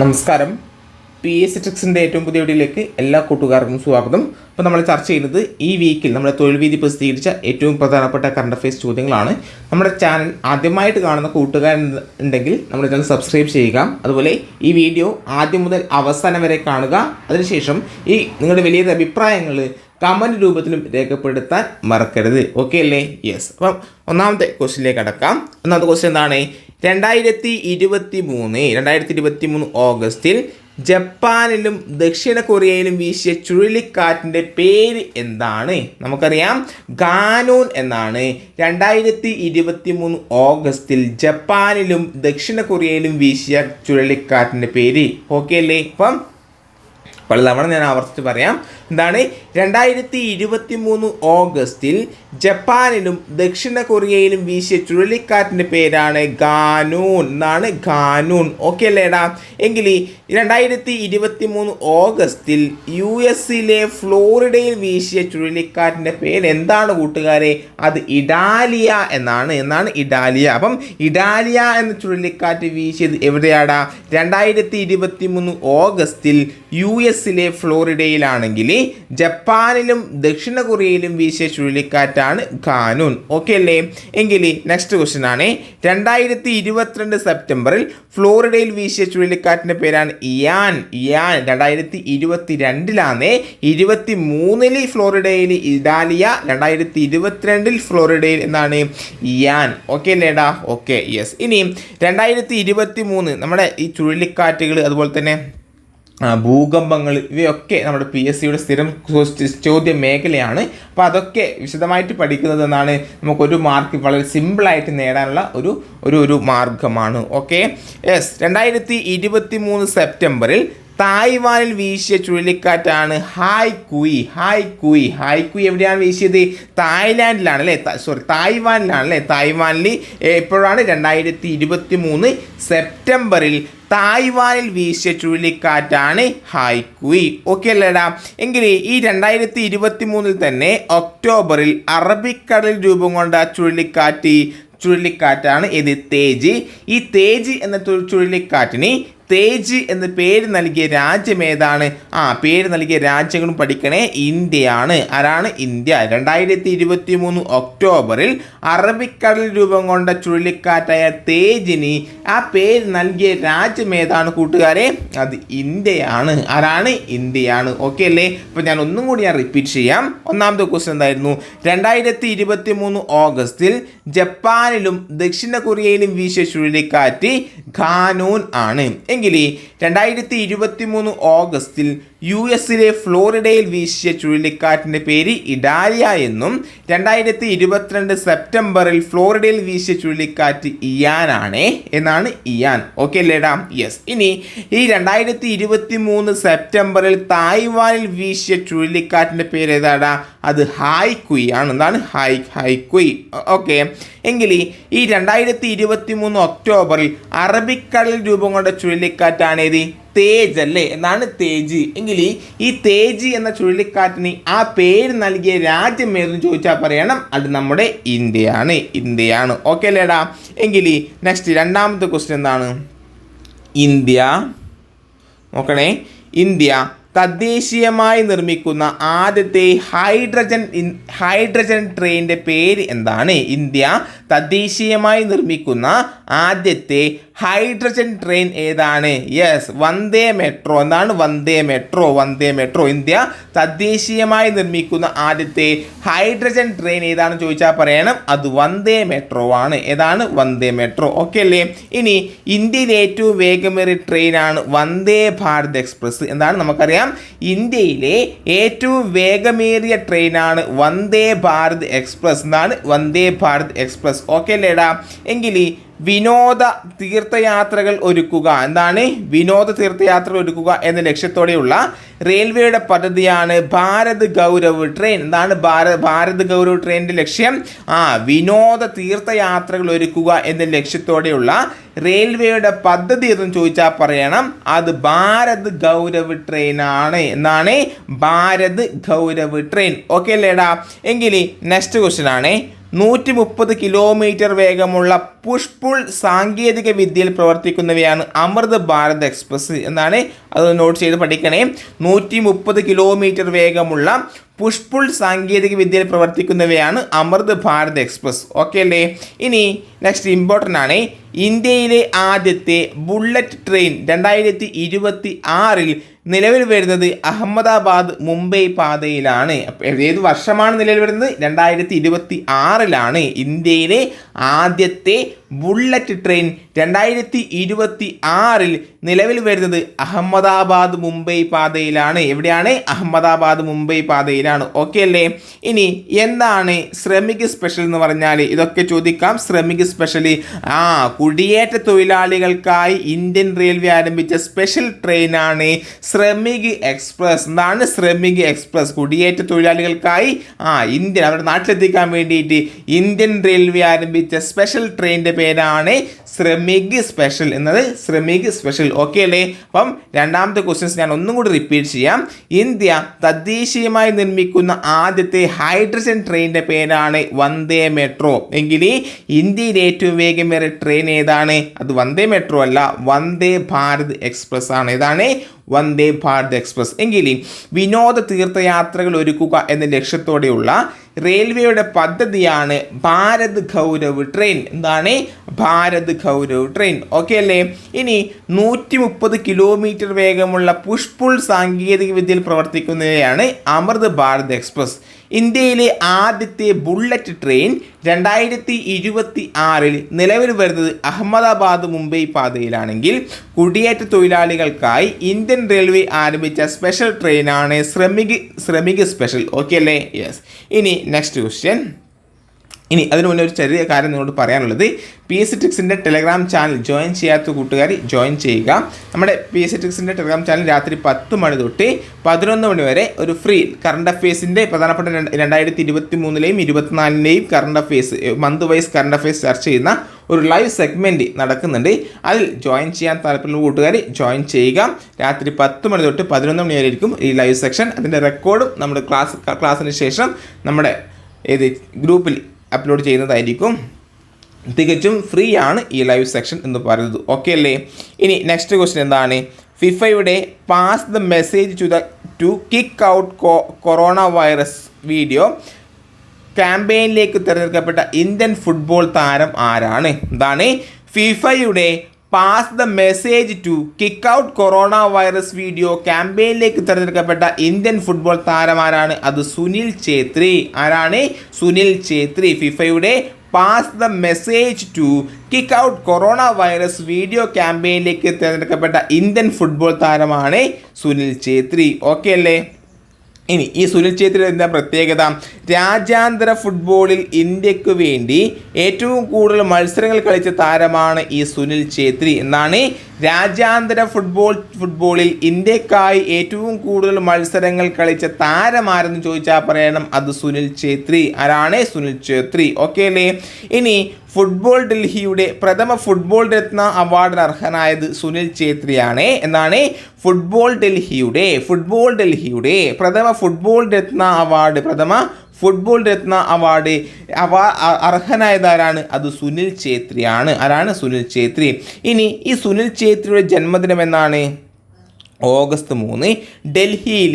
നമസ്കാരം. P S ട്രിക്സിന്റെ ഏറ്റവും പുതിയ വീഡിയോയിലേക്ക് എല്ലാ കൂട്ടുകാർക്കും സ്വാഗതം. അപ്പോൾ നമ്മൾ ചർച്ച ചെയ്യുന്നത് ഈ വീക്കിൽ നമ്മുടെ തൊഴിൽ വീതി പ്രസിദ്ധീകരിച്ച ഏറ്റവും പ്രധാനപ്പെട്ട കറണ്ട് അഫയേഴ്സ് ചോദ്യങ്ങളാണ്. നമ്മുടെ ചാനൽ ആദ്യമായിട്ട് കാണുന്ന കൂട്ടുകാരൻ ഉണ്ടെങ്കിൽ നമ്മൾ ചാനൽ സബ്സ്ക്രൈബ് ചെയ്യുക. അതുപോലെ ഈ വീഡിയോ ആദ്യം മുതൽ അവസാനം വരെ കാണുക. അതിനുശേഷം ഈ നിങ്ങളുടെ വലിയ അഭിപ്രായങ്ങൾ കമന്റ് രൂപത്തിലും രേഖപ്പെടുത്താൻ മറക്കരുത്. ഓക്കെ അല്ലേ? യെസ് അപ്പം ഒന്നാമത്തെ ക്വസ്റ്റിനിലേക്ക് അടക്കാം. ഒന്നാമത്തെ ക്വസ്റ്റ്യൻ എന്താണ്? രണ്ടായിരത്തി ഇരുപത്തി മൂന്ന് രണ്ടായിരത്തി ഇരുപത്തി മൂന്ന് ഓഗസ്റ്റിൽ ജപ്പാനിലും ദക്ഷിണ കൊറിയയിലും വീശിയ ചുഴലിക്കാറ്റിന്റെ പേര് എന്താണ്? നമുക്കറിയാം. ഗാനൂൻ എന്നാണ്. രണ്ടായിരത്തി ഇരുപത്തി മൂന്ന് ഓഗസ്റ്റിൽ ജപ്പാനിലും ദക്ഷിണ കൊറിയയിലും വീശിയ ചുഴലിക്കാറ്റിന്റെ പേര്. ഓക്കെ അല്ലേ? അപ്പം പലതവണ ഞാൻ ആവർത്തിച്ച് പറയാം. എന്താണ്? രണ്ടായിരത്തി ഇരുപത്തി മൂന്ന് ഓഗസ്റ്റിൽ ജപ്പാനിലും ദക്ഷിണ കൊറിയയിലും വീശിയ ചുഴലിക്കാറ്റിന്റെ പേരാണ് ഗാനൂൺ. എന്നാണ് ഗാനൂൺ. ഓക്കെ അല്ലേടാ? എങ്കിൽ രണ്ടായിരത്തി ഇരുപത്തി മൂന്ന് ഓഗസ്റ്റിൽ യു എസിലെ ഫ്ലോറിഡയിൽ വീശിയ ചുഴലിക്കാറ്റിന്റെ പേര് എന്താണ് കൂട്ടുകാരെ? അത് ഇഡാലിയ എന്നാണ്. എന്നാണ് ഇഡാലിയ. അപ്പം ഇഡാലിയ എന്ന ചുഴലിക്കാറ്റ് വീശിയത് എവിടെയാടാ? രണ്ടായിരത്തി ഇരുപത്തി മൂന്ന് ഓഗസ്റ്റിൽ യു എസിലെ ഫ്ലോറിഡയിലാണെങ്കിൽ ജപ്പാനിലും ദക്ഷിണ കൊറിയയിലും വീശിയ ചുഴലിക്കാറ്റാണ് ഖാനൂൻ. ഓക്കെ അല്ലേ? എങ്കിൽ നെക്സ്റ്റ് ക്വസ്റ്റ്യൻ ആണ്. രണ്ടായിരത്തി ഇരുപത്തിരണ്ട് സെപ്റ്റംബറിൽ ഫ്ലോറിഡയിൽ വീശിയ ചുഴലിക്കാറ്റിന്റെ പേരാണ് ഇയാൻ. ഇയാൻ രണ്ടായിരത്തി ഇരുപത്തി രണ്ടിലാണ് ഇരുപത്തി മൂന്നിൽ ഫ്ലോറിഡയിൽ ഇഡാലിയ രണ്ടായിരത്തി ഇരുപത്തിരണ്ടിൽ ഫ്ലോറിഡയിൽ എന്നാണ് ഇയാൻ. ഓക്കെ അല്ലേടാ ഓക്കെ യെസ് ഇനി രണ്ടായിരത്തി ഇരുപത്തി മൂന്ന് നമ്മുടെ ഈ ചുഴലിക്കാറ്റുകൾ അതുപോലെ തന്നെ ഭൂകമ്പങ്ങൾ ഇവയൊക്കെ നമ്മുടെ പി എസ് സിയുടെ സ്ഥിരം ചോദ്യ- മേഖലയാണ് അപ്പോൾ അതൊക്കെ വിശദമായിട്ട് പഠിക്കുന്നത് എന്നാണ് നമുക്കൊരു മാർക്ക് വളരെ സിമ്പിളായിട്ട് നേടാനുള്ള ഒരു ഒരു ഒരു മാർഗമാണ്. ഓക്കെ? യെസ്. രണ്ടായിരത്തി ഇരുപത്തി മൂന്ന് സെപ്റ്റംബറിൽ തായ്വാനിൽ വീശിയ ചുഴലിക്കാറ്റാണ് Haikui Haikui Haikui എവിടെയാണ് വീശിയത്? തായ്ലാൻഡിലാണ് അല്ലേ? സോറി തായ്വാനിലാണ് അല്ലേ? തായ്വാനിൽ എപ്പോഴാണ്? രണ്ടായിരത്തി ഇരുപത്തി മൂന്ന് സെപ്റ്റംബറിൽ തായ്വാനിൽ വീശിയ ചുഴലിക്കാറ്റാണ് ഹായ് കുയി ഓക്കെ അല്ലേടാ. എങ്കിൽ ഈ രണ്ടായിരത്തി ഇരുപത്തി മൂന്നിൽ തന്നെ ഒക്ടോബറിൽ അറബിക്കടലിൽ രൂപം കൊണ്ട ചുഴലിക്കാറ്റ് ചുഴലിക്കാറ്റാണ് ഇത് തേജ്. ഈ തേജ് എന്ന ചുഴ- ചുഴലിക്കാറ്റിന് തേജ് എന്ന പേര് നൽകിയ രാജ്യം ഏതാണ്? ആ പേര് നൽകിയ രാജ്യങ്ങളും പഠിക്കണേ ഇന്ത്യയാണ്. ആരാണ്? ഇന്ത്യ. രണ്ടായിരത്തി ഇരുപത്തി മൂന്ന് ഒക്ടോബറിൽ അറബിക്കടൽ രൂപം കൊണ്ട ചുഴലിക്കാറ്റായ തേജിന് ആ പേര് നൽകിയ രാജ്യം ഏതാണ് കൂട്ടുകാരെ? അത് ഇന്ത്യയാണ്. ആരാണ്? ഇന്ത്യയാണ്. ഓക്കെ അല്ലേ? അപ്പോൾ ഞാൻ ഒന്നും കൂടി ഞാൻ റിപ്പീറ്റ് ചെയ്യാം. ഒന്നാമത്തെ ക്വസ്റ്റ്യൻ എന്തായിരുന്നു? രണ്ടായിരത്തി ഇരുപത്തി മൂന്ന് ഓഗസ്റ്റിൽ ജപ്പാനിലും ദക്ഷിണ കൊറിയയിലും വീശിയ ചുഴലിക്കാറ്റ് ഖാനൂൻ ആണ്. എങ്കിൽ രണ്ടായിരത്തി ഇരുപത്തി മൂന്ന് ഓഗസ്റ്റിൽ യു എസിലെ ഫ്ലോറിഡയിൽ വീശിയ ചുഴലിക്കാറ്റിന്റെ പേര് ഇഡാലിയ എന്നും രണ്ടായിരത്തി ഇരുപത്തിരണ്ട് സെപ്റ്റംബറിൽ ഫ്ലോറിഡയിൽ വീശിയ ചുഴലിക്കാറ്റ് ഇയാനാണ് എന്നാണ് ഇയാൻ. ഓക്കെ അല്ലേടാ യെസ് ഇനി ഈ രണ്ടായിരത്തി ഇരുപത്തി മൂന്ന് സെപ്റ്റംബറിൽ തായ്വാനിൽ വീശിയ ചുഴലിക്കാറ്റിന്റെ പേര് ഏതാടാ? അത് ഹായ് കുയ് ആണ്. എന്താണ്? ഹായ് ഹായ് കുയ് ഓക്കെ എങ്കിൽ ഈ രണ്ടായിരത്തി ഇരുപത്തി മൂന്ന് ഒക്ടോബറിൽ അറബിക്കടലിൽ രൂപം കൊണ്ട ചുഴലിക്കാറ്റാണ് ഏത് തേജ് അല്ലേ? എന്നാണ് തേജ്. എങ്കിൽ ഈ തേജ് എന്ന ചുഴലിക്കാറ്റിന് ആ പേര് നൽകിയ രാജ്യം ഏതെന്ന് ചോദിച്ചാൽ പറയണം. അത് നമ്മുടെ ഇന്ത്യയാണ്. ഇന്ത്യയാണ്. ഓക്കെ അല്ലേടാ? എങ്കിൽ നെക്സ്റ്റ് രണ്ടാമത്തെ ക്വസ്റ്റ്യൻ എന്താണ്? ഇന്ത്യ. നോക്കണേ. ഇന്ത്യ തദ്ദേശീയമായി നിർമ്മിക്കുന്ന ആദ്യത്തെ ഹൈഡ്രജൻ ഹൈഡ്രജൻ ട്രെയിനിന്റെ പേര് എന്താണ്? ഇന്ത്യ തദ്ദേശീയമായി നിർമ്മിക്കുന്ന ആദ്യത്തെ ഹൈഡ്രജൻ ട്രെയിൻ ഏതാണ്? Yes Vande metro. എന്താണ് Vande metro? Vande metro. India തദ്ദേശീയമായി നിർമ്മിക്കുന്ന ആദ്യത്തെ ഹൈഡ്രജൻ ട്രെയിൻ ഏതാണെന്ന് ചോദിച്ചാൽ പറയണം. അത് വന്ദേ മെട്രോ ആണ്. ഏതാണ്? വന്ദേ മെട്രോ. ഓക്കെ അല്ലേ? ഇനി ഇന്ത്യയിലെ ഏറ്റവും വേഗമേറിയ ട്രെയിനാണ് വന്ദേ ഭാരത് എക്സ്പ്രസ്. എന്താണ് നമുക്കറിയാം? ഇന്ത്യയിലെ ഏറ്റവും വേഗമേറിയ ട്രെയിനാണ് വന്ദേ ഭാരത് എക്സ്പ്രസ്. എന്നാണ് വന്ദേ ഭാരത് എക്സ്പ്രസ്. ഓക്കെ അല്ലേടാ? എങ്കിൽ വിനോദ തീർത്ഥയാത്രകൾ ഒരുക്കുക. എന്താണ്? വിനോദ തീർത്ഥയാത്ര ഒരുക്കുക എന്ന ലക്ഷ്യത്തോടെയുള്ള റെയിൽവേയുടെ പദ്ധതിയാണ് ഭാരത് ഗൗരവ് ട്രെയിൻ. എന്താണ് ഭാര ഭാരത് ഗൗരവ് ട്രെയിനിന്റെ ലക്ഷ്യം? ആ വിനോദ തീർത്ഥയാത്രകൾ ഒരുക്കുക എന്ന ലക്ഷ്യത്തോടെയുള്ള റെയിൽവേയുടെ പദ്ധതി എന്ന് ചോദിച്ചാൽ പറയണം. അത് ഭാരത് ഗൗരവ് ട്രെയിനാണ്. എന്നാണ് ഭാരത് ഗൗരവ് ട്രെയിൻ. ഓക്കെ അല്ലേടാ? എങ്കിൽ നെക്സ്റ്റ് ക്വസ്റ്റ്യൻ ആണ്. നൂറ്റി മുപ്പത് കിലോമീറ്റർ വേഗമുള്ള പുഷ് പുൾ സാങ്കേതിക വിദ്യയിൽ പ്രവർത്തിക്കുന്നവയാണ് അമൃത് ഭാരത് എക്സ്പ്രസ് എന്നാണ് അത് നോട്ട് ചെയ്ത് പഠിക്കണേ. നൂറ്റി മുപ്പത് കിലോമീറ്റർ വേഗമുള്ള പുഷ്പുൾ സാങ്കേതിക വിദ്യയിൽ പ്രവർത്തിക്കുന്നവയാണ് അമൃത് ഭാരത് എക്സ്പ്രസ്. ഓക്കെ അല്ലേ? ഇനി നെക്സ്റ്റ് ഇമ്പോർട്ടന്റ് ആണ്. ഇന്ത്യയിലെ ആദ്യത്തെ ബുള്ളറ്റ് ട്രെയിൻ രണ്ടായിരത്തി ഇരുപത്തി ആറിൽ നിലവിൽ വരുന്നത് അഹമ്മദാബാദ് മുംബൈ പാതയിലാണ്. ഏത് വർഷമാണ് നിലവിൽ വരുന്നത്? രണ്ടായിരത്തി ഇരുപത്തി ആറിലാണ് ഇന്ത്യയിലെ ആദ്യത്തെ ബുള്ളറ്റ് ട്രെയിൻ രണ്ടായിരത്തി ഇരുപത്തി ആറിൽ നിലവിൽ വരുന്നത് അഹമ്മദാബാദ് മുംബൈ പാതയിലാണ്. എവിടെയാണ്? അഹമ്മദാബാദ് മുംബൈ പാതയിലാണ്. ഓക്കെ അല്ലേ? ഇനി എന്താണ് ശ്രമിക് സ്പെഷ്യൽ എന്ന് പറഞ്ഞാൽ ഇതൊക്കെ ചോദിക്കാം. ശ്രമിക് സ്പെഷ്യൽ ആ കുടിയേറ്റ തൊഴിലാളികൾക്കായി ഇന്ത്യൻ റെയിൽവേ ആരംഭിച്ച സ്പെഷ്യൽ ട്രെയിനാണ് ശ്രമിക് എക്സ്പ്രസ്. എന്താണ് ശ്രമിക് എക്സ്പ്രസ്? കുടിയേറ്റ തൊഴിലാളികൾക്കായി ആ ഇന്ത്യൻ അവരുടെ നാട്ടിലെത്തിക്കാൻ വേണ്ടിയിട്ട് ഇന്ത്യൻ റെയിൽവേ ആരംഭിച്ച സ്പെഷ്യൽ ട്രെയിനിന്റെ പേരാണ് ശ്രമിക് സ്പെഷ്യൽ എന്നത് ശ്രമിക് സ്പെഷ്യൽ ഓക്കെ അല്ലേ? അപ്പം രണ്ടാമത്തെ ക്വസ്റ്റ്യൻസ് ഞാൻ ഒന്നും കൂടി റിപ്പീറ്റ് ചെയ്യാം. ഇന്ത്യ തദ്ദേശീയമായി നിർമ്മിക്കുന്ന ആദ്യത്തെ ഹൈഡ്രജൻ ട്രെയിനിന്റെ പേരാണ് വന്ദേ മെട്രോ. എങ്കിൽ ഇന്ത്യയിലെ ഏറ്റവും വേഗമേറിയ ട്രെയിൻ ഏതാണ്? അത് വന്ദേ മെട്രോ അല്ല വന്ദേ ഭാരത് എക്സ്പ്രസ് ആണ്. ഏതാണ്? വന്ദേ ഭാരത് എക്സ്പ്രസ് എങ്കിൽ വിനോദ തീർത്ഥയാത്രകൾ ഒരുക്കുക എന്ന ലക്ഷ്യത്തോടെയുള്ള റെയിൽവേയുടെ പദ്ധതിയാണ് ഭാരത് ഗൗരവ് ട്രെയിൻ. എന്താണ്? ഭാരത് ഗൗരവ് ട്രെയിൻ. ഓക്കെ അല്ലേ? ഇനി നൂറ്റി മുപ്പത് കിലോമീറ്റർ വേഗമുള്ള പുഷ്പുൾ സാങ്കേതിക വിദ്യയിൽ പ്രവർത്തിക്കുന്നവയാണ് അമൃത് ഭാരത് എക്സ്പ്രസ്. ഇന്ത്യയിലെ ആദ്യത്തെ ബുള്ളറ്റ് ട്രെയിൻ രണ്ടായിരത്തി ഇരുപത്തി ആറിൽ നിലവിൽ വരുന്നത് അഹമ്മദാബാദ് മുംബൈ പാതയിലാണെങ്കിൽ കുടിയേറ്റ തൊഴിലാളികൾക്കായി ഇന്ത്യൻ റെയിൽവേ ആരംഭിച്ച സ്പെഷ്യൽ ട്രെയിനാണ് ശ്രമിക് ശ്രമിക് സ്പെഷ്യൽ. ഓക്കെ അല്ലേ? യെസ് ഇനി നെക്സ്റ്റ് ക്വസ്റ്റ്യൻ ഇനി അതിനു മുന്നേ ഒരു ചെറിയ കാര്യം നിങ്ങളോട് പറയാനുള്ളത്. പി എസ് ട്രിക്സിന്റെ ടെലഗ്രാം ചാനൽ ജോയിൻ ചെയ്യാത്ത കൂട്ടുകാർ ജോയിൻ ചെയ്യുക. നമ്മുടെ പി എസ് ട്രിക്സിന്റെ ടെലഗ്രാം ചാനൽ രാത്രി പത്ത് മണി തൊട്ട് പതിനൊന്ന് മണി വരെ ഒരു ഫ്രീ കറണ്ട് അഫയേഴ്സിന്റെ പ്രധാനപ്പെട്ട രണ്ട് രണ്ടായിരത്തി ഇരുപത്തി മൂന്നിലെയും ഇരുപത്തിനാലിന്റെയും current affairs month wise current affairs ചർച്ച ചെയ്യുന്ന ഒരു ലൈവ് സെഗ്മെന്റ് നടക്കുന്നുണ്ട്. അതിൽ ജോയിൻ ചെയ്യാൻ താല്പര്യമുള്ള കൂട്ടുകാർ ജോയിൻ ചെയ്യുക. രാത്രി പത്ത് മണി തൊട്ട് പതിനൊന്ന് മണി വരെ ആയിരിക്കും ഈ ലൈവ് സെക്ഷൻ അതിന്റെ റെക്കോർഡും നമ്മുടെ ക്ലാസ് ക്ലാസ്സിന് ശേഷം നമ്മുടെ ഏത് ഗ്രൂപ്പിൽ അപ്ലോഡ് ചെയ്യുന്നതായിരിക്കും. തികച്ചും ഫ്രീ ആണ് ഈ ലൈവ് സെക്ഷൻ എന്ന് പറയുന്നത്. ഓക്കെ അല്ലേ? ഇനി നെക്സ്റ്റ് ക്വസ്റ്റ്യൻ എന്താണ്? ഫിഫയുടെ pass the message to the to kick out corona virus video ക്യാമ്പയിനിലേക്ക് തിരഞ്ഞെടുക്കപ്പെട്ട ഇന്ത്യൻ ഫുട്ബോൾ താരം ആരാണ്? എന്താണ് ഫിഫയുടെ pass the message to kick out corona virus video ക്യാമ്പയിനിലേക്ക് തിരഞ്ഞെടുക്കപ്പെട്ട ഇന്ത്യൻ ഫുട്ബോൾ താരമാരാണ് അത് സുനിൽ ഛേത്രി. ആരാണ്? Sunil Chhetri. ഫിഫയുടെ pass the message to kick out corona virus video ക്യാമ്പയിനിലേക്ക് തിരഞ്ഞെടുക്കപ്പെട്ട Indian football താരമാണ് സുനിൽ ഛേത്രി. ഓക്കെ അല്ലേ? ഇനി ഈ സുനിൽ ഛേത്രിയുടെ പ്രത്യേകത? രാജ്യാന്തര ഫുട്ബോളിൽ ഇന്ത്യയ്ക്ക് വേണ്ടി ഏറ്റവും കൂടുതൽ മത്സരങ്ങൾ കളിച്ച താരമാണ് ഈ സുനിൽ ഛേത്രി. എന്നാണ് രാജ്യാന്തര ഫുട്ബോൾ ഫുട്ബോളിൽ ഇന്ത്യക്കായി ഏറ്റവും കൂടുതൽ മത്സരങ്ങൾ കളിച്ച താരമാരെന്ന് ചോദിച്ചാൽ പറയണം അത് സുനിൽ ഛേത്രി. ആരാണ് സുനിൽ ഛേത്രി? ഓക്കെ അല്ലേ? ഇനി ഫുട്ബോൾ ഡൽഹിയുടെ പ്രഥമ ഫുട്ബോൾ രത്ന അവാർഡിന് അർഹനായത് സുനിൽ ഛേത്രിയാണ്. എന്നാണ് ഫുട്ബോൾ ഡൽഹിയുടെ ഫുട്ബോൾ ഡൽഹിയുടെ പ്രഥമ ഫുട്ബോൾ രത്ന അവാർഡ് പ്രഥമ ഫുട്ബോൾ രത്ന അവാർഡ് അവാ അർഹനായതാരാണ്? അത് സുനിൽ ഛേത്രിയാണ്. ആരാണ് സുനിൽ ഛേത്രി? ഇനി ഈ സുനിൽ ഛേത്രിയുടെ ജന്മദിനം എന്നാണ്? ഓഗസ്റ്റ് മൂന്ന് ഡൽഹിയിൽ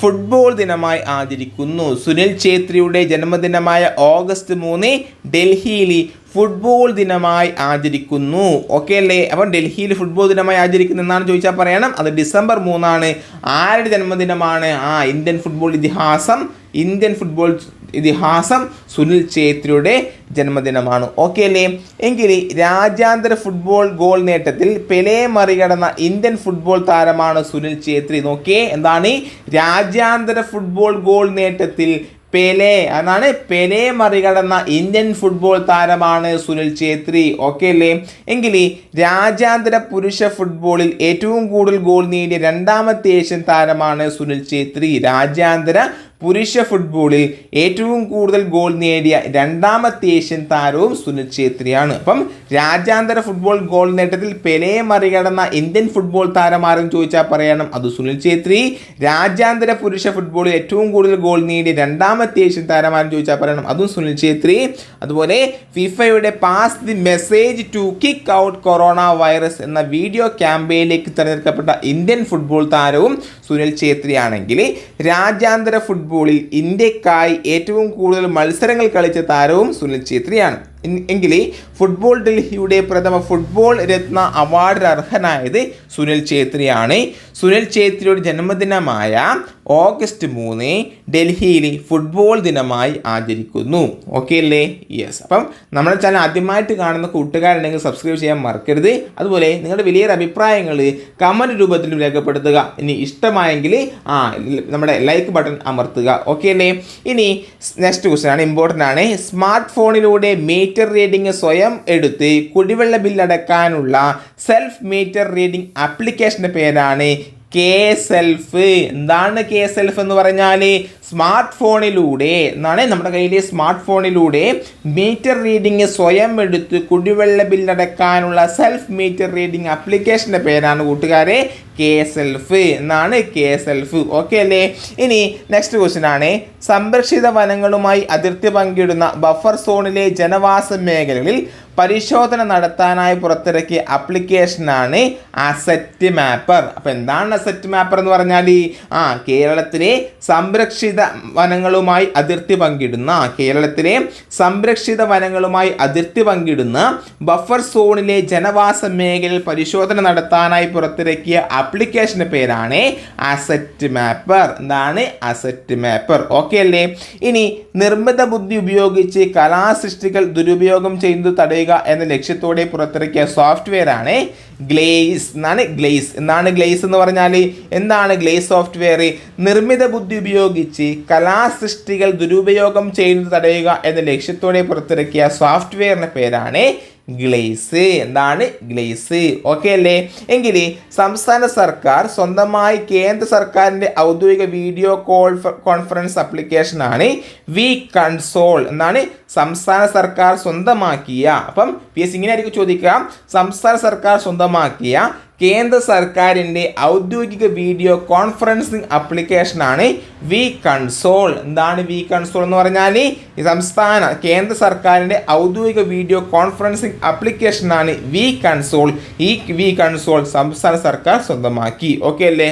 ഫുട്ബോൾ ദിനമായി ആചരിക്കുന്നു. സുനിൽ ഛേത്രിയുടെ ജന്മദിനമായ ഓഗസ്റ്റ് മൂന്ന് ഡൽഹിയിൽ ഫുട്ബോൾ ദിനമായി ആചരിക്കുന്നു. ഓക്കെ അല്ലേ? അപ്പം ഡൽഹിയിൽ ഫുട്ബോൾ ദിനമായി ആചരിക്കുന്നു എന്നാണ് ചോദിച്ചാൽ പറയണം. അത് ഡിസംബർ മൂന്നാണ്. ആരുടെ ജന്മദിനമാണ്? ആ ഇന്ത്യൻ ഫുട്ബോൾ ഇതിഹാസം ഇന്ത്യൻ ഫുട്ബോൾ ഇതിഹാസം സുനിൽ ഛേത്രിയുടെ ജന്മദിനമാണ്. ഓക്കെ അല്ലേ? എങ്കിൽ രാജ്യാന്തര ഫുട്ബോൾ ഗോൾ നേട്ടത്തിൽ പെലെ മറികടന്ന ഇന്ത്യൻ ഫുട്ബോൾ താരമാണ് സുനിൽ ഛേത്രി. നോക്കിയേ എന്താണ്? രാജ്യാന്തര ഫുട്ബോൾ ഗോൾ നേട്ടത്തിൽ പെലെ അതാണ് പെലെ മറികടന്ന ഇന്ത്യൻ ഫുട്ബോൾ താരമാണ് സുനിൽ ഛേത്രി. ഓക്കെ അല്ലേ? എങ്കിൽ രാജ്യാന്തര പുരുഷ ഫുട്ബോളിൽ ഏറ്റവും കൂടുതൽ ഗോൾ നേടിയ രണ്ടാമത്തെ ഏഷ്യൻ താരമാണ് സുനിൽ ഛേത്രി. രാജ്യാന്തര പുരുഷ ഫുട്ബോളിൽ ഏറ്റവും കൂടുതൽ ഗോൾ നേടിയ രണ്ടാമത്തെ ഏഷ്യൻ താരവും സുനിൽ ഛേത്രിയാണ്. അപ്പം രാജ്യാന്തര ഫുട്ബോൾ ഗോൾ നേട്ടത്തിൽ പെലയെ മറികടന്ന ഇന്ത്യൻ ഫുട്ബോൾ താരമാരും ചോദിച്ചാൽ പറയണം അത് സുനിൽ ഛേത്രി. രാജ്യാന്തര പുരുഷ ഫുട്ബോളിൽ ഏറ്റവും കൂടുതൽ ഗോൾ നേടിയ രണ്ടാമത്തെ ഏഷ്യൻ താരമാരെന്ന് ചോദിച്ചാൽ പറയണം അതും സുനിൽ ഛേത്രി. അതുപോലെ ഫിഫയുടെ pass the message to kick out corona virus എന്ന വീഡിയോ ക്യാമ്പയിനിലേക്ക് തിരഞ്ഞെടുക്കപ്പെട്ട ഇന്ത്യൻ ഫുട്ബോൾ താരവും സുനിൽ ഛേത്രി ആണെങ്കിൽ രാജ്യാന്തര ഫുട്ബോളിൽ ഇന്ത്യക്കായി ഏറ്റവും കൂടുതൽ മത്സരങ്ങൾ കളിച്ച താരവും സുനിൽ ഛേത്രിയാണ്. എങ്കിലേ ഫുട്ബോൾ ഡൽഹിയുടെ പ്രഥമ ഫുട്ബോൾ രത്ന അവാർഡിന് അർഹനായത് സുനിൽ ഛേത്രിയാണ്. സുനിൽ ഛേത്രിയുടെ ജന്മദിനമായ ഓഗസ്റ്റ് മൂന്ന് ഡൽഹിയിൽ ഫുട്ബോൾ ദിനമായി ആചരിക്കുന്നു. ഓക്കെ അല്ലേ? യെസ് അപ്പം നമ്മുടെ ചാനൽ ആദ്യമായിട്ട് കാണുന്ന കൂട്ടുകാരുണ്ടെങ്കിൽ സബ്സ്ക്രൈബ് ചെയ്യാൻ മറക്കരുത്. അതുപോലെ നിങ്ങളുടെ വലിയൊരു അഭിപ്രായങ്ങൾ കമന്റ് രൂപത്തിലും രേഖപ്പെടുത്തുക. ഇനി ഇഷ്ടമായെങ്കിൽ ആ നമ്മുടെ ലൈക്ക് ബട്ടൺ അമർത്തുക. ഓക്കെ അല്ലേ? ഇനി നെക്സ്റ്റ് ക്വസ്റ്റൻ ആണ്. ഇമ്പോർട്ടന്റ് ആണ്. സ്മാർട്ട് ഫോണിലൂടെ മീറ്റർ റീഡിംഗ് സ്വയം എടുത്ത് കുടിവെള്ള ബിൽ അടക്കാനുള്ള സെൽഫ് മീറ്റർ റീഡിംഗ് ആപ്ലിക്കേഷന്റെ പേരാണ് കെ സെൽഫ് എന്താണ് കെ സെൽഫ് എന്ന് പറഞ്ഞാൽ സ്മാർട്ട് ഫോണിലൂടെ എന്നാണ് നമ്മുടെ കയ്യിൽ സ്മാർട്ട് ഫോണിലൂടെ മീറ്റർ റീഡിംഗ് സ്വയം എടുത്ത് കുടിവെള്ള ബില്ലടക്കാനുള്ള സെൽഫ് മീറ്റർ റീഡിംഗ് ആപ്ലിക്കേഷന്റെ പേരാണ് കൂട്ടുകാരെ കെ സെൽഫ് എന്നാണ് കെ സെൽഫ് ഓക്കെ അല്ലേ? ഇനി നെക്സ്റ്റ് ക്വസ്റ്റ്യൻ ആണ്. സംരക്ഷിത വനങ്ങളുമായി അതിർത്തി പങ്കിടുന്ന ബഫർ സോണിലെ ജനവാസ മേഖലകളിൽ പരിശോധന നടത്താനായി പുറത്തിറക്കിയ ആപ്ലിക്കേഷനാണ് അസറ്റ് മാപ്പർ അപ്പോൾ എന്താണ് അസറ്റ് മാപ്പർ എന്ന് പറഞ്ഞാൽ? ആ കേരളത്തിലെ സംരക്ഷിത വനങ്ങളുമായി അതിർത്തി പങ്കിടുന്ന കേരളത്തിലെ സംരക്ഷിത വനങ്ങളുമായി അതിർത്തി പങ്കിടുന്ന ബഫർ സോണിലെ ജനവാസ മേഖലയിൽ പരിശോധന നടത്താനായി പുറത്തിറക്കിയ ആപ്ലിക്കേഷന്റെ പേരാണ് അസറ്റ് മാപ്പർ എന്താണ് അസറ്റ് മാപ്പർ ഓക്കെ അല്ലേ? ഇനി നിർമ്മിത ബുദ്ധി ഉപയോഗിച്ച് കലാസൃഷ്ടികൾ ദുരുപയോഗം ചെയ്യുന്നത് തടയുക എന്ന ലക്ഷ്യത്തോടെ പുറത്തിറക്കിയ സോഫ്റ്റ്വെയർ ആണ് ഗ്ലേസ് എന്നാണ് ഗ്ലേസ്. എന്നാണ് ഗ്ലേസ് എന്ന് പറഞ്ഞാൽ എന്താണ് ഗ്ലേസ് സോഫ്റ്റ്വെയർ നിർമ്മിത ബുദ്ധി ഉപയോഗിച്ച് കലാസൃഷ്ടികൾ ദുരുപയോഗം ചെയ്യുന്നത് തടയുക എന്ന ലക്ഷ്യത്തോടെ പുറത്തിറക്കിയ സോഫ്റ്റ്വെയറിന്റെ പേരാണ് ഗ്ലേസ്. എന്താണ്? ഗ്ലേസ്. ഓക്കെ അല്ലേ? എങ്കിൽ സംസ്ഥാന സർക്കാർ സ്വന്തമായി കേന്ദ്ര സർക്കാരിന്റെ ഔദ്യോഗിക വീഡിയോ കോൾ കോൺഫറൻസ് ആപ്ലിക്കേഷനാണ് വി കൺസോൾ എന്നാണ് സംസ്ഥാന സർക്കാർ സ്വന്തമാക്കിയ. അപ്പം പി എസ് ഇങ്ങനെ ആയിരിക്കും ചോദിക്കുക. സംസ്ഥാന സർക്കാർ സ്വന്തമാക്കിയ കേന്ദ്ര സർക്കാരിന്റെ ഔദ്യോഗിക വീഡിയോ കോൺഫറൻസിങ് ആപ്ലിക്കേഷനാണ് വി കൺസോൾ. എന്താണ് വി കൺസോൾ എന്ന് പറഞ്ഞാൽ ഈ സംസ്ഥാന കേന്ദ്ര സർക്കാരിന്റെ ഔദ്യോഗിക വീഡിയോ കോൺഫറൻസിംഗ് ആപ്ലിക്കേഷനാണ് വി കൺസോൾ. ഈ വി കൺസോൾ സംസ്ഥാന സർക്കാർ സ്വന്തമാക്കി. ഓക്കെ അല്ലേ?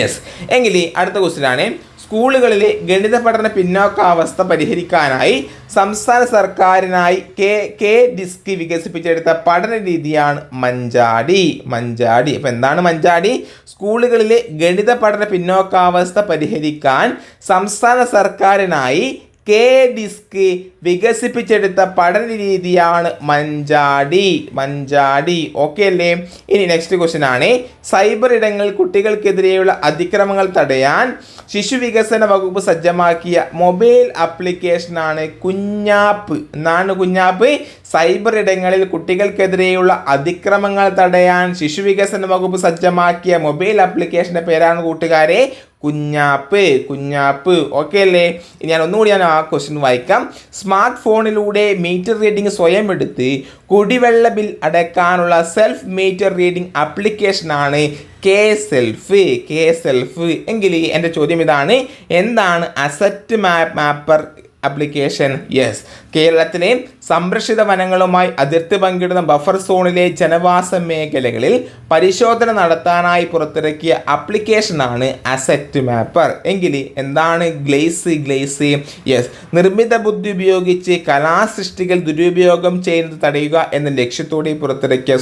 യെസ് എങ്കിൽ അടുത്ത ക്വസ്റ്റ്യൻ ആണ്. സ്കൂളുകളിലെ ഗണിത പഠന പിന്നോക്കാവസ്ഥ പരിഹരിക്കാനായി സംസ്ഥാന സർക്കാരിനായി കെ കെ ഡിസ്ക് വികസിപ്പിച്ചെടുത്ത പഠന രീതിയാണ് മഞ്ചാടി. മഞ്ചാടി. അപ്പം എന്താണ് മഞ്ചാടി? സ്കൂളുകളിലെ ഗണിത പഠന പിന്നോക്കാവസ്ഥ പരിഹരിക്കാൻ സംസ്ഥാന സർക്കാരിനായി കെ ഡിസ്ക് വികസിപ്പിച്ചെടുത്ത പഠന രീതിയാണ് മഞ്ചാടി. മഞ്ചാടി. ഓക്കെ അല്ലേ? ഇനി നെക്സ്റ്റ് ക്വസ്റ്റ്യൻ ആണ്. സൈബർ ഇടങ്ങളിൽ കുട്ടികൾക്കെതിരെയുള്ള അതിക്രമങ്ങൾ തടയാൻ ശിശു വികസന വകുപ്പ് സജ്ജമാക്കിയ മൊബൈൽ ആപ്ലിക്കേഷനാണ് കുഞ്ഞാപ്പ്. എന്നാണ് കുഞ്ഞാപ്പ്. സൈബർ ഇടങ്ങളിൽ കുട്ടികൾക്കെതിരെയുള്ള അതിക്രമങ്ങൾ തടയാൻ ശിശു വികസന വകുപ്പ് സജ്ജമാക്കിയ മൊബൈൽ ആപ്ലിക്കേഷന്റെ പേരാണ് കൂട്ടുകാരെ കുഞ്ഞാപ്പ് കുഞ്ഞാപ്പ്. ഓക്കെ അല്ലേ? ഇനി ഞാൻ ഒന്നുകൂടി ഞാൻ ആ ക്വസ്റ്റ്യൻ വായിക്കാം. സ്മാർട്ട് ഫോണിലൂടെ മീറ്റർ റീഡിംഗ് സ്വയം എടുത്ത് കുടിവെള്ള ബിൽ അടയ്ക്കാനുള്ള സെൽഫ് മീറ്റർ റീഡിംഗ് ആപ്ലിക്കേഷനാണ് കെ സെൽഫ് കെ സെൽഫ് എങ്കിൽ എന്റെ ചോദ്യം ഇതാണ്. എന്താണ് asset map mapper application yes കേരളത്തിലെ സംരക്ഷിത വനങ്ങളുമായി അതിർത്തി പങ്കിടുന്ന ബഫർ സോണിലെ ജനവാസ മേഖലകളിൽ പരിശോധന നടത്താനായി പുറത്തിറക്കിയ അപ്ലിക്കേഷനാണ് അസറ്റ് മാപ്പർ എങ്കിൽ എന്താണ് ഗ്ലേസ് ഗ്ലേസ് യെസ് നിർമ്മിത ബുദ്ധി ഉപയോഗിച്ച് കലാസൃഷ്ടികൾ ദുരുപയോഗം ചെയ്യുന്നത് തടയുക എന്ന ലക്ഷ്യത്തോടെ പുറത്തിറക്കിയ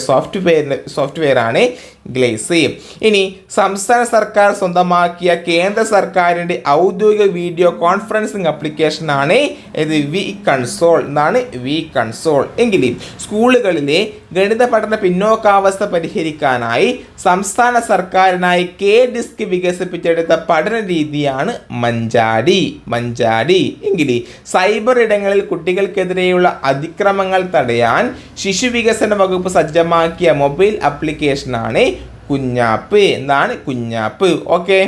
സോഫ്റ്റ്വെയർ ആണ് ഗ്ലേസ് ഇനി സംസ്ഥാന സർക്കാർ സ്വന്തമാക്കിയ കേന്ദ്ര സർക്കാരിന്റെ ഔദ്യോഗിക വീഡിയോ കോൺഫറൻസിംഗ് ആപ്ലിക്കേഷനാണ് ഇത് വി കൺസോൾ എന്നാണ് വി കൺസോൾ എങ്കിൽ സ്കൂളുകളിലെ ഗണിത പഠന പിന്നോക്കാവസ്ഥ പരിഹരിക്കാനായി സംസ്ഥാന സർക്കാരിനായി കെ ഡിസ്ക് വികസിപ്പിച്ചെടുത്ത പഠന രീതിയാണ് മഞ്ചാടി. മഞ്ചാടി. എങ്കിൽ സൈബർ ഇടങ്ങളിൽ കുട്ടികൾക്കെതിരെയുള്ള അതിക്രമങ്ങൾ തടയാൻ ശിശു വികസന വകുപ്പ് സജ്ജമാക്കിയ മൊബൈൽ ആപ്ലിക്കേഷനാണ് കുഞ്ഞാപ്പ്. എന്താണ് കുഞ്ഞാപ്പ്. ഓക്കെ.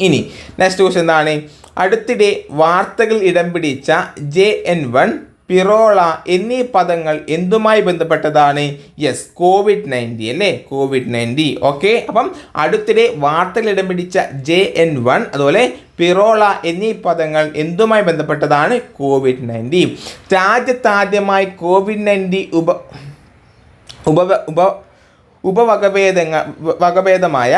ഇനി നെക്സ്റ്റ് ക്വസ്റ്റ്യൻ എന്താണ് അടുത്തിടെ വാർത്തകൾ ഇടം പിടിച്ച ജെ എൻ വൺ പിറോള എന്നീ പദങ്ങൾ എന്തുമായി ബന്ധപ്പെട്ടതാണ്? യെസ് കോവിഡ് നയന്റി അല്ലേ? Covid ninety okay? അപ്പം അടുത്തിടെ വാർത്തകൾ ഇടം പിടിച്ച ജെ എൻ വൺ അതുപോലെ പിറോള എന്നീ പദങ്ങൾ എന്തുമായി ബന്ധപ്പെട്ടതാണ്? കോവിഡ് നയന്റി രാജ്യത്താദ്യമായി കോവിഡ് നയന്റി ഉപ ഉപ ഉപ ഉപവകഭേദങ്ങൾ വകഭേദമായ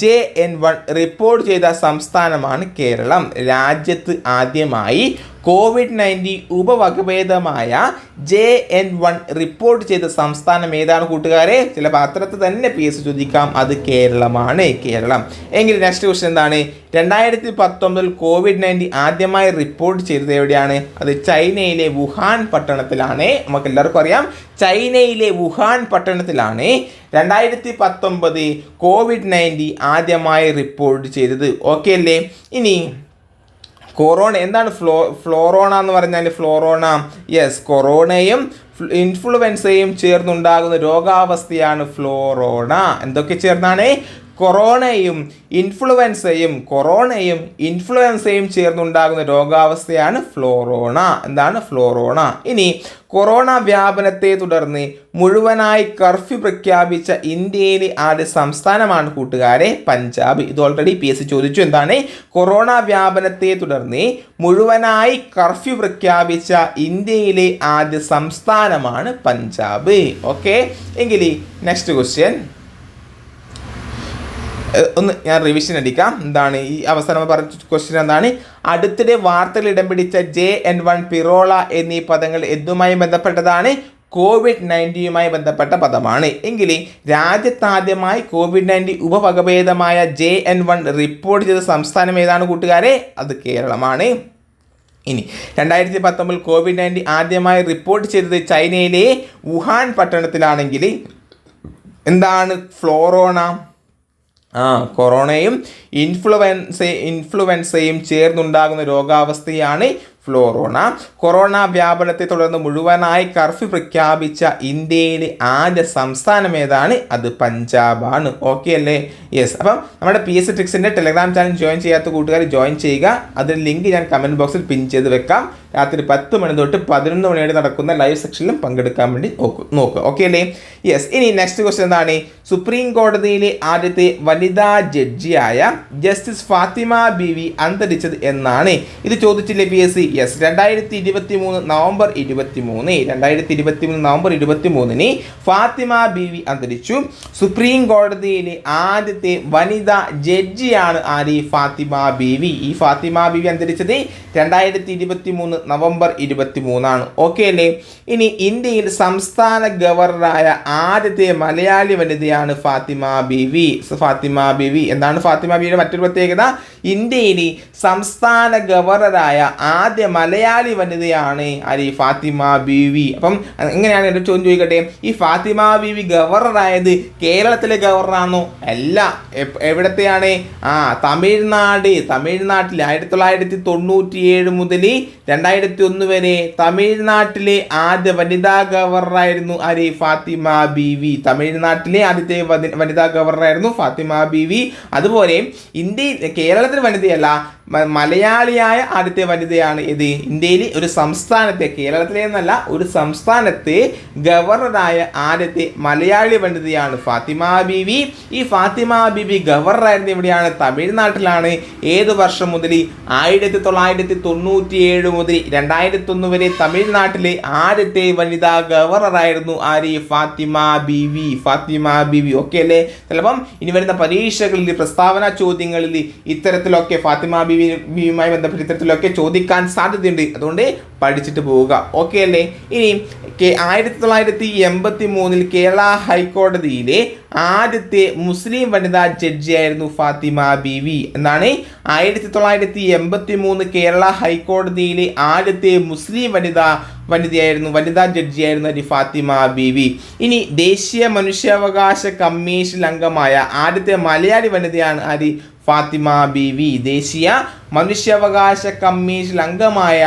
ജെ എൻ വൺ റിപ്പോർട്ട് ചെയ്ത സംസ്ഥാനമാണ് കേരളം. രാജ്യത്ത് ആദ്യമായി കോവിഡ് നയന്റീൻ ഉപവകഭേദമായ ജെ എൻ വൺ റിപ്പോർട്ട് ചെയ്ത സംസ്ഥാനം ഏതാണ് കൂട്ടുകാരെ? ചില പാത്രത്തിൽ തന്നെ പി എസ് ചോദിക്കാം. അത് കേരളമാണ്. കേരളം. എങ്കിൽ നെക്സ്റ്റ് ക്വസ്റ്റ്യൻ എന്താണ്? രണ്ടായിരത്തി പത്തൊമ്പതിൽ കോവിഡ് നയന്റീൻ ആദ്യമായി റിപ്പോർട്ട് ചെയ്തത് എവിടെയാണ്? അത് ചൈനയിലെ വുഹാൻ പട്ടണത്തിലാണ്. നമുക്ക് എല്ലാവർക്കും അറിയാം. ചൈനയിലെ വുഹാൻ പട്ടണത്തിലാണ് രണ്ടായിരത്തി പത്തൊമ്പത് കോവിഡ് നയന്റീൻ ആദ്യമായി റിപ്പോർട്ട് ചെയ്തത്. ഓക്കെ അല്ലേ? ഇനി കൊറോണ എന്താണ് ഫ്ലോ ഫ്ലോറോണ എന്ന് പറഞ്ഞാൽ ഫ്ലോറോണ? യെസ് കൊറോണയും ഇൻഫ്ലുവൻസയും ചേർന്നുണ്ടാകുന്ന രോഗാവസ്ഥയാണ് ഫ്ലോറോണ. എന്തൊക്കെ ചേർന്നാണ്? കൊറോണയും ഇൻഫ്ലുവൻസയും കൊറോണയും ഇൻഫ്ലുവൻസയും ചേർന്നുണ്ടാകുന്ന രോഗാവസ്ഥയാണ് ഫ്ലോറോണ. എന്താണ് ഫ്ലോറോണ? ഇനി കൊറോണ വ്യാപനത്തെ തുടർന്ന് മുഴുവനായി കർഫ്യൂ പ്രഖ്യാപിച്ച ഇന്ത്യയിലെ ആദ്യ സംസ്ഥാനമാണ് കൂട്ടുകാരെ പഞ്ചാബ്. ഇത് ഓൾറെഡി പി എസ് ചോദിച്ചു എന്താണ്? കൊറോണ വ്യാപനത്തെ തുടർന്ന് മുഴുവനായി കർഫ്യൂ പ്രഖ്യാപിച്ച ഇന്ത്യയിലെ ആദ്യ സംസ്ഥാനമാണ് പഞ്ചാബ്. ഓക്കെ എങ്കിൽ നെക്സ്റ്റ് ക്വസ്റ്റ്യൻ ഒന്ന് ഞാൻ റിവിഷൻ അടിക്കാം. എന്താണ് ഈ അവസാനം പറഞ്ഞ ക്വസ്റ്റ്യൻ എന്താണ്? അടുത്തിടെ വാർത്തകൾ ഇടം പിടിച്ച ജെ എൻ വൺ പിറോള എന്നീ പദങ്ങൾ എന്തുമായി ബന്ധപ്പെട്ടതാണ്? കോവിഡ് നയന്റീനുമായി ബന്ധപ്പെട്ട പദമാണ്. എങ്കിൽ രാജ്യത്താദ്യമായി കോവിഡ് നയന്റീൻ ഉപവകഭേദമായ ജെ എൻ വൺ റിപ്പോർട്ട് ചെയ്ത സംസ്ഥാനം ഏതാണ് കൂട്ടുകാരെ? അത് കേരളമാണ്. ഇനി രണ്ടായിരത്തി പത്തൊമ്പതിൽ കോവിഡ് നയന്റീൻ ആദ്യമായി റിപ്പോർട്ട് ചെയ്തത് ചൈനയിലെ വുഹാൻ പട്ടണത്തിലാണെങ്കിൽ എന്താണ്? ഫ്ലോറോണ ആ കൊറോണയും ഇൻഫ്ലുവൻസ ഇൻഫ്ലുവൻസയും ചേർന്നുണ്ടാകുന്ന രോഗാവസ്ഥയാണ് ഫ്ലോറോണ. കൊറോണ വ്യാപനത്തെ തുടർന്ന് മുഴുവനായി കർഫ്യൂ പ്രഖ്യാപിച്ച ഇന്ത്യയിലെ ആദ്യ സംസ്ഥാനം ഏതാണ്? അത് പഞ്ചാബാണ്. ഓക്കെ അല്ലേ? യെസ് അപ്പം നമ്മുടെ പി എസ് ട്രിക്സിന്റെ ടെലഗ്രാം ചാനൽ ജോയിൻ ചെയ്യാത്ത കൂട്ടുകാർ ജോയിൻ ചെയ്യുക. അതിന്റെ ലിങ്ക് ഞാൻ കമന്റ് ബോക്സിൽ പിൻ ചെയ്ത് വെക്കാം. രാത്രി പത്ത് മണി തൊട്ട് പതിനൊന്ന് മണി വരെ നടക്കുന്ന ലൈവ് സെക്ഷനിലും പങ്കെടുക്കാൻ വേണ്ടി നോക്കുക. ഓക്കെ അല്ലേ? യെസ് ഇനി നെക്സ്റ്റ് ക്വസ്റ്റ്യൻ എന്താണ്? സുപ്രീം കോടതിയിലെ ആദ്യത്തെ വനിതാ ജഡ്ജിയായ ജസ്റ്റിസ് ഫാത്തിമ ബി വി അന്തരിച്ചത് എന്നാണ്. ഇത് ചോദിച്ചില്ലേ പി എസ് സി യെസ് രണ്ടായിരത്തി ഇരുപത്തി മൂന്ന് നവംബർ ഇരുപത്തി മൂന്ന് രണ്ടായിരത്തി ഇരുപത്തി മൂന്ന് നവംബർ ഇരുപത്തി മൂന്നിന് ഫാത്തിമ ബി വി അന്തരിച്ചു. സുപ്രീം കോടതിയിലെ ആദ്യത്തെ വനിതാ ജഡ്ജിയാണ് ആര്? ഫാത്തിമ ബി വി ഈ ഫാത്തിമ ബി വി അന്തരിച്ചത് രണ്ടായിരത്തി ഇരുപത്തി മൂന്ന് നവംബർ ഇരുപത്തി മൂന്നാണ് ഓക്കെ അല്ലേ? ഇനി ഇന്ത്യയിൽ സംസ്ഥാന ഗവർണറായ ആദ്യത്തെ മലയാളി വനിതയാണ് ഫാത്തിമ ബീവി. ഫാത്തിമ ബീവി. എന്താണ് ഫാത്തിമ ബീവിയുടെ മറ്റൊരു പ്രത്യേകത? ഇന്ത്യയിൽ സംസ്ഥാന ഗവർണറായ ആദ്യ മലയാളി വനിതയാണ് ആര്? ഫാത്തിമ ബീവി. അപ്പം എങ്ങനെയാണ് എന്റെ ചോദ്യം ചോദിക്കട്ടെ? ഈ ഫാത്തിമ ബീവി ഗവർണറായത് കേരളത്തിലെ ഗവർണറാണോ അല്ല. എവിടത്തെയാണ്? ആ തമിഴ്നാട്. തമിഴ്നാട്ടിൽ ആയിരത്തി തൊള്ളായിരത്തി തൊണ്ണൂറ്റിയേഴ് മുതൽ രണ്ടായിരത്തി ഒന്ന് വരെ തമിഴ്നാട്ടിലെ ആദ്യ വനിതാ ഗവർണറായിരുന്നു ആര്? ഫാത്തിമ ബി വി തമിഴ്നാട്ടിലെ ആദ്യത്തെ വനിതാ ഗവർണറായിരുന്നു ഫാത്തിമ ബി വി അതുപോലെ ഇന്ത്യയിൽ കേരളത്തിലെ വനിതയല്ല മലയാളിയായ ആദ്യത്തെ വനിതയാണ് ഇത്. ഇന്ത്യയിൽ ഒരു സംസ്ഥാനത്തെ കേരളത്തിലെ എന്നല്ല ഒരു സംസ്ഥാനത്തെ ഗവർണറായ ആദ്യത്തെ മലയാളി വനിതയാണ് ഫാത്തിമ ബീവി. ഈ ഫാത്തിമ ബീവി ഗവർണറായിരുന്നു എവിടെയാണ്? തമിഴ്നാട്ടിലാണ്. ഏത് വർഷം മുതൽ ആയിരത്തി തൊള്ളായിരത്തി തൊണ്ണൂറ്റി ഏഴ് മുതൽ രണ്ടായിരത്തി ഒന്ന് വരെ തമിഴ്നാട്ടിലെ ആദ്യത്തെ വനിതാ ഗവർണറായിരുന്നു ആര്? ഫാത്തിമ ബീവി. ഫാത്തിമ ബീവി. ഓക്കെ അല്ലേ? ചിലപ്പം ഇനി വരുന്ന പരീക്ഷകളിൽ പ്രസ്താവന ചോദ്യങ്ങളിൽ ഇത്തരത്തിലൊക്കെ ഫാത്തിമ ബീവി ബിയുമായി ബന്ധപ്പെട്ട് ഇത്തരത്തിലൊക്കെ ചോദിക്കാൻ സാധ്യതയുണ്ട്. അതുകൊണ്ട് പഠിച്ചിട്ട് പോവുക. ഓക്കെ അല്ലേ? ഇനി ആയിരത്തി തൊള്ളായിരത്തി എൺപത്തി മൂന്നിൽ കേരള ഹൈക്കോടതിയിലെ ആദ്യത്തെ മുസ്ലിം വനിതാ ജഡ്ജിയായിരുന്നു ഫാത്തിമ ബീവി. എന്നാണ് ആയിരത്തി തൊള്ളായിരത്തി എൺപത്തി മൂന്ന് കേരള ഹൈക്കോടതിയിലെ ആദ്യത്തെ മുസ്ലിം വനിതാ വനിതയായിരുന്നു വനിതാ ജഡ്ജിയായിരുന്നു അരി ഫാത്തിമ ബീവി. ഇനി ദേശീയ മനുഷ്യാവകാശ കമ്മീഷൻ അംഗമായ ആദ്യത്തെ മലയാളി വനിതയാണ് അരി ഫാത്തിമ ബീവി. ദേശീയ മനുഷ്യാവകാശ കമ്മീഷൻ അംഗമായ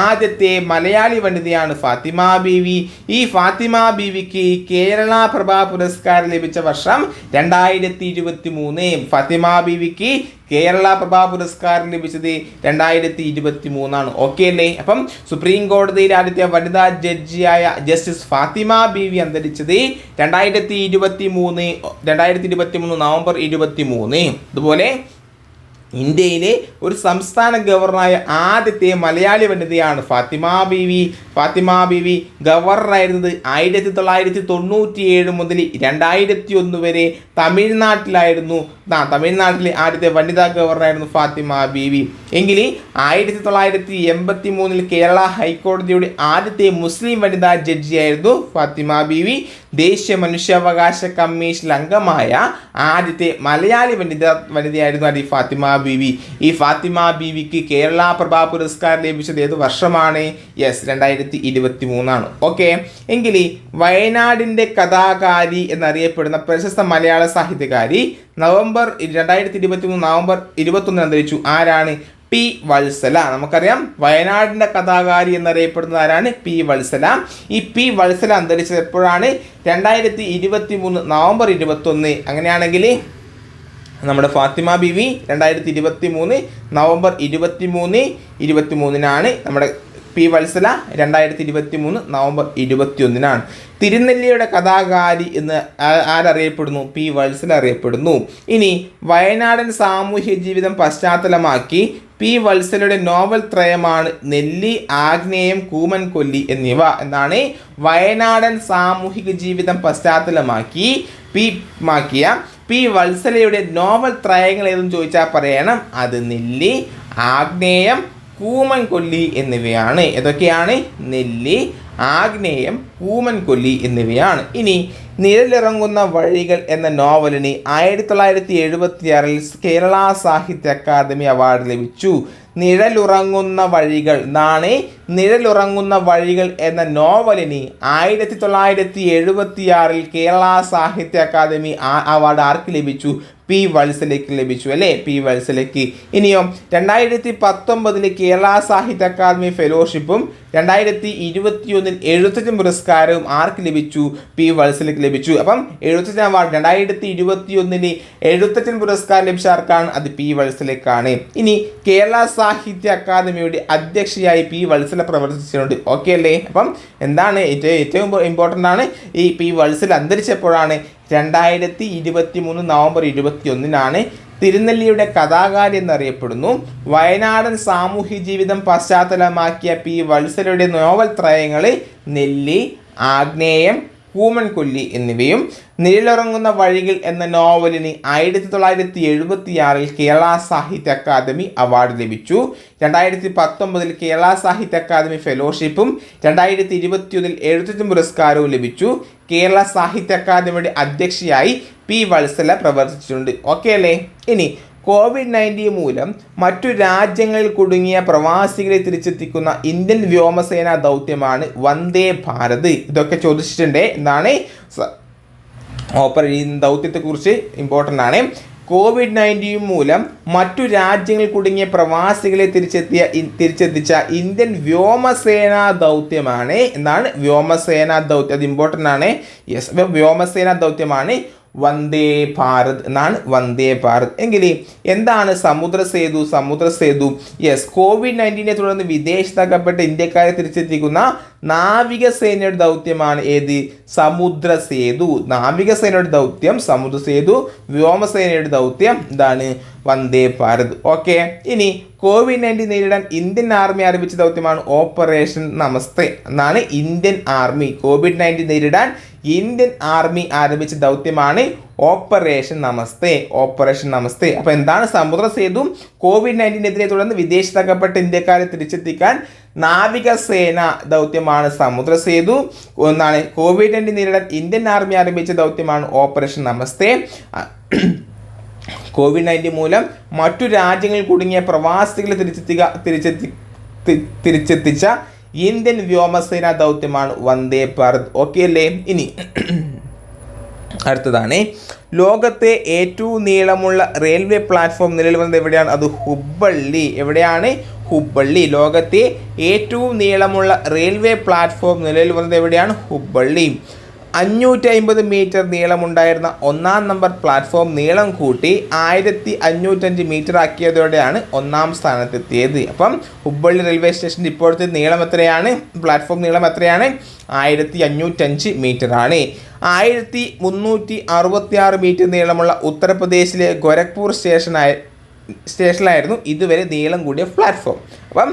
ആദ്യത്തെ മലയാളി വനിതയാണ് ഫാത്തിമ ബീവി. ഈ ഫാത്തിമ ബീവിക്ക് കേരള പ്രഭാ പുരസ്കാരം ലഭിച്ച വർഷം രണ്ടായിരത്തി ഇരുപത്തി മൂന്ന് ഫാത്തിമ ബീവിക്ക് കേരള പ്രഭാ പുരസ്കാരം ലഭിച്ചത് രണ്ടായിരത്തി ഇരുപത്തി മൂന്നാണ് ഓക്കെ അല്ലേ? അപ്പം സുപ്രീം കോടതിയിൽ ആദ്യത്തെ വനിതാ ജഡ്ജിയായ ജസ്റ്റിസ് ഫാത്തിമ ബീവി അന്തരിച്ചത് രണ്ടായിരത്തി ഇരുപത്തി മൂന്ന് രണ്ടായിരത്തി ഇരുപത്തി മൂന്ന് നവംബർ ഇരുപത്തി മൂന്ന് അതുപോലെ ഇന്ത്യയിലെ ഒരു സംസ്ഥാന ഗവർണറായ ആദ്യത്തെ മലയാളി വനിതയാണ് ഫാത്തിമ ബീവി. ഫാത്തിമ ബീവി ഗവർണറായിരുന്നത് ആയിരത്തി തൊള്ളായിരത്തി തൊണ്ണൂറ്റി ഏഴ് മുതൽ രണ്ടായിരത്തി ഒന്ന് വരെ തമിഴ്നാട്ടിലായിരുന്നു. ആ തമിഴ്നാട്ടിലെ ആദ്യത്തെ വനിതാ ഗവർണറായിരുന്നു ഫാത്തിമ ബീവി. എങ്കിൽ ആയിരത്തി തൊള്ളായിരത്തി എൺപത്തി മൂന്നിൽ കേരള ഹൈക്കോടതിയുടെ ആദ്യത്തെ മുസ്ലിം വനിതാ ജഡ്ജിയായിരുന്നു ഫാത്തിമ ബീവി. ദേശീയ മനുഷ്യാവകാശ കമ്മീഷൻ അംഗമായ ആദ്യത്തെ മലയാളി വനിത വനിതയായിരുന്നു അതി ഫാത്തിമ ബീവി. ഈ ഫാത്തിമ ബീവിക്ക് കേരള പ്രഭാ പുരസ്കാരം ലഭിച്ചത് ഏത് വർഷമാണ്? യെസ് രണ്ടായിരത്തി ഇരുപത്തി മൂന്നാണ് ഓക്കെ എങ്കിൽ വയനാടിന്റെ കഥാകാരി എന്നറിയപ്പെടുന്ന പ്രശസ്ത മലയാള സാഹിത്യകാരി നവംബർ രണ്ടായിരത്തി ഇരുപത്തി മൂന്ന് നവംബർ ഇരുപത്തൊന്നിന് അന്തരിച്ചു. ആരാണ്? പി. വത്സല. നമുക്കറിയാം വയനാടിന്റെ കഥാകാരി എന്നറിയപ്പെടുന്നത് ആരാണ്? പി. വത്സല. ഈ പി. വത്സല അന്തരിച്ചത് എപ്പോഴാണ്? രണ്ടായിരത്തി ഇരുപത്തി മൂന്ന് നവംബർ ഇരുപത്തൊന്ന്. അങ്ങനെയാണെങ്കിൽ നമ്മുടെ ഫാത്തിമ ബിവി രണ്ടായിരത്തി ഇരുപത്തി മൂന്ന് നവംബർ ഇരുപത്തി മൂന്ന് ഇരുപത്തി മൂന്നിനാണ് നമ്മുടെ പി വത്സല രണ്ടായിരത്തി ഇരുപത്തി മൂന്ന് നവംബർ ഇരുപത്തി ഒന്നിനാണ് തിരുനെല്ലിയുടെ കഥാകാരി എന്ന് ആരറിയപ്പെടുന്നു? പി വത്സല അറിയപ്പെടുന്നു. ഇനി വയനാടൻ സാമൂഹ്യ ജീവിതം പശ്ചാത്തലമാക്കി പി വത്സലയുടെ നോവൽ ത്രയമാണ് നെല്ലി ആഗ്നേയം കൂമൻ കൊല്ലി എന്നിവ എന്നാണ് വയനാടൻ സാമൂഹിക ജീവിതം പശ്ചാത്തലമാക്കി പി മാക്കിയ പി വത്സലയുടെ നോവൽ ത്രയങ്ങൾ ഏതെന്ന് ചോദിച്ചാൽ പറയണം. അത് നെല്ലി ആഗ്നേയം കൂമൻ കൊല്ലി എന്നിവയാണ്. ഏതൊക്കെയാണ്? നെല്ലി ആഗ്നേയം കൂമൻ കൊല്ലി എന്നിവയാണ്. ഇനി നിഴലിറങ്ങുന്ന വഴികൾ എന്ന നോവലിന് ആയിരത്തി തൊള്ളായിരത്തി എഴുപത്തി ആറിൽ കേരള സാഹിത്യ അക്കാദമി അവാർഡ് ലഭിച്ചു. നിഴലുറങ്ങുന്ന വഴികൾ എന്നാണ് നിഴലുറങ്ങുന്ന വഴികൾ എന്ന നോവലിന് ആയിരത്തി തൊള്ളായിരത്തി എഴുപത്തിയാറിൽ കേരള സാഹിത്യ അക്കാദമി അവാർഡ് ആർക്ക് ലഭിച്ചു? പി വത്സലയ്ക്ക് ലഭിച്ചു അല്ലേ? പി വത്സലയ്ക്ക്. ഇനിയോ രണ്ടായിരത്തി പത്തൊമ്പതിൽ കേരള സാഹിത്യ അക്കാദമി ഫെലോഷിപ്പും രണ്ടായിരത്തി ഇരുപത്തിയൊന്നിൽ എഴുത്തച്ഛൻ പുരസ്കാരവും ആർക്ക് ലഭിച്ചു? പി വത്സലയ്ക്ക് ലഭിച്ചു. അപ്പം എഴുത്തച്ഛൻ അവാർഡ് രണ്ടായിരത്തി ഇരുപത്തിയൊന്നിന് എഴുത്തച്ഛൻ പുരസ്കാരം ലഭിച്ച ആർക്കാണ്? അത് പി വത്സലയ്ക്കാണ്. ഇനി കേരള സാഹിത്യ അക്കാദമിയുടെ അധ്യക്ഷയായി പി വത്സല പ്രവർത്തിച്ചിട്ടുണ്ട്. ഓക്കെ അല്ലേ? അപ്പം എന്താണ് ഏറ്റവും ഏറ്റവും ഇമ്പോർട്ടന്റ് ആണ്. ഈ പി വത്സല അന്തരിച്ചപ്പോഴാണ് രണ്ടായിരത്തി ഇരുപത്തി മൂന്ന് നവംബർ ഇരുപത്തി ഒന്നിനാണ് തിരുനെല്ലിയുടെ കഥാകാരി എന്നറിയപ്പെടുന്നു. വയനാടൻ സാമൂഹ്യ ജീവിതം പശ്ചാത്തലമാക്കിയ പി വത്സലയുടെ നോവൽ ത്രയങ്ങൾ നെല്ലി ആഗ്നേയം കൂമൻ കൊല്ലി എന്നിവയും നിഴലുറങ്ങുന്ന വഴികൾ എന്ന നോവലിന് ആയിരത്തി തൊള്ളായിരത്തി എഴുപത്തിയാറിൽ കേരള സാഹിത്യ അക്കാദമി അവാർഡ് ലഭിച്ചു. രണ്ടായിരത്തി പത്തൊമ്പതിൽ കേരള സാഹിത്യ അക്കാദമി ഫെലോഷിപ്പും രണ്ടായിരത്തി ഇരുപത്തിയൊന്നിൽ എഴുത്തച്ഛൻ പുരസ്കാരവും ലഭിച്ചു. കേരള സാഹിത്യ അക്കാദമിയുടെ അധ്യക്ഷയായി പി വത്സല പ്രവർത്തിച്ചിട്ടുണ്ട്. ഓക്കെ അല്ലേ? ഇനി കോവിഡ് നയന്റീൻ മൂലം മറ്റു രാജ്യങ്ങളിൽ കുടുങ്ങിയ പ്രവാസികളെ തിരിച്ചെത്തിക്കുന്ന ഇന്ത്യൻ വ്യോമസേന ദൗത്യമാണ് വന്ദേ ഭാരത്. ഇതൊക്കെ ചോദിച്ചിട്ടുണ്ട്. എന്താണ്? സ- ഓപ്പറ ഈ ദൗത്യത്തെക്കുറിച്ച് ഇമ്പോർട്ടന്റ് ആണ്. കോവിഡ് നയന്റീൻ മൂലം മറ്റു രാജ്യങ്ങളിൽ കുടുങ്ങിയ പ്രവാസികളെ തിരിച്ചെത്തിയ തിരിച്ചെത്തിച്ച ഇന്ത്യൻ വ്യോമസേന ദൗത്യമാണ്. എന്നാണ് വ്യോമസേന ദൗത്യം. അത് ഇമ്പോർട്ടന്റ് ആണ്. യെസ് വ്യോമസേന ദൗത്യമാണ് വന്ദേ ഭാരത് എന്നാണ് വന്ദേ ഭാരത്. എങ്കിൽ എന്താണ് സമുദ്ര സേതു? സമുദ്ര സേതു. യെസ് കോവിഡ് നയന്റീനെ തുടർന്ന് വിദേശത്തകപ്പെട്ട ഇന്ത്യക്കാരെ തിരിച്ചെത്തിക്കുന്ന നാവികസേനയുടെ ദൗത്യമാണ് ഏത്? സമുദ്ര സേതു നാവികസേനയുടെ ദൗത്യം സമുദ്ര സേതു വ്യോമസേനയുടെ ദൗത്യം എന്താണ് വന്ദേ ഭാരത്. ഓക്കെ. ഇനി കോവിഡ് നയന്റീൻ നേരിടാൻ ഇന്ത്യൻ ആർമി ആരംഭിച്ച ദൗത്യമാണ് ഓപ്പറേഷൻ നമസ്തേ. എന്നാണ് ഇന്ത്യൻ ആർമി. കോവിഡ് നയന്റീൻ നേരിടാൻ ഇന്ത്യൻ ആർമി ആരംഭിച്ച ദൗത്യമാണ് ഓപ്പറേഷൻ നമസ്തേ. ഓപ്പറേഷൻ നമസ്തേ. അപ്പോൾ എന്താണ് സമുദ്ര സേതു കോവിഡ് നയന്റീനെതിരെ തുടർന്ന് വിദേശത്തകപ്പെട്ട ഇന്ത്യക്കാരെ തിരിച്ചെത്തിക്കാൻ നാവികസേന ദൗത്യമാണ് സമുദ്ര സേതു. ഒന്നാണ് കോവിഡ് നയന്റീൻ നേരിടാൻ ഇന്ത്യൻ ആർമി ആരംഭിച്ച ദൗത്യമാണ് ഓപ്പറേഷൻ നമസ്തേ. കോവിഡ് നയന്റീൻ മൂലം മറ്റു രാജ്യങ്ങളിൽ കുടുങ്ങിയ പ്രവാസികളെ തിരിച്ചെത്തിക തിരിച്ചെത്തി തിരിച്ചെത്തിച്ച ഇന്ത്യൻ വ്യോമസേന ദൗത്യമാണ് വന്ദേ ഭാരത്. ഓക്കെ അല്ലേ? ഇനി അടുത്തതാണ്. ലോകത്തെ ഏറ്റവും നീളമുള്ള റെയിൽവേ പ്ലാറ്റ്ഫോം നിലവിൽ വന്നത് എവിടെയാണ്? അത് ഹുബ്ബള്ളി. എവിടെയാണ്? ഹുബ്ബള്ളി. ലോകത്തെ ഏറ്റവും നീളമുള്ള റെയിൽവേ പ്ലാറ്റ്ഫോം നിലവിൽ വന്നത് എവിടെയാണ്? ഹുബ്ബള്ളി. അഞ്ഞൂറ്റി അമ്പത് മീറ്റർ നീളമുണ്ടായിരുന്ന ഒന്നാം നമ്പർ പ്ലാറ്റ്ഫോം നീളം കൂട്ടി ആയിരത്തി അഞ്ഞൂറ്റഞ്ച് മീറ്റർ ആക്കിയതോടെയാണ് ഒന്നാം സ്ഥാനത്തെത്തിയത്. അപ്പം ഹുബ്ബള്ളി റെയിൽവേ സ്റ്റേഷന്റെ ഇപ്പോഴത്തെ നീളം എത്രയാണ്? പ്ലാറ്റ്ഫോം നീളം എത്രയാണ്? ആയിരത്തി അഞ്ഞൂറ്റഞ്ച് മീറ്റർ ആണ്. ആയിരത്തി മുന്നൂറ്റി അറുപത്തി ആറ് മീറ്റർ നീളമുള്ള ഉത്തർപ്രദേശിലെ ഗോരഖ്പൂർ സ്റ്റേഷനായ സ്റ്റേഷനിലായിരുന്നു. ഇതുവരെ നീളം കൂടിയ പ്ലാറ്റ്ഫോം അപ്പം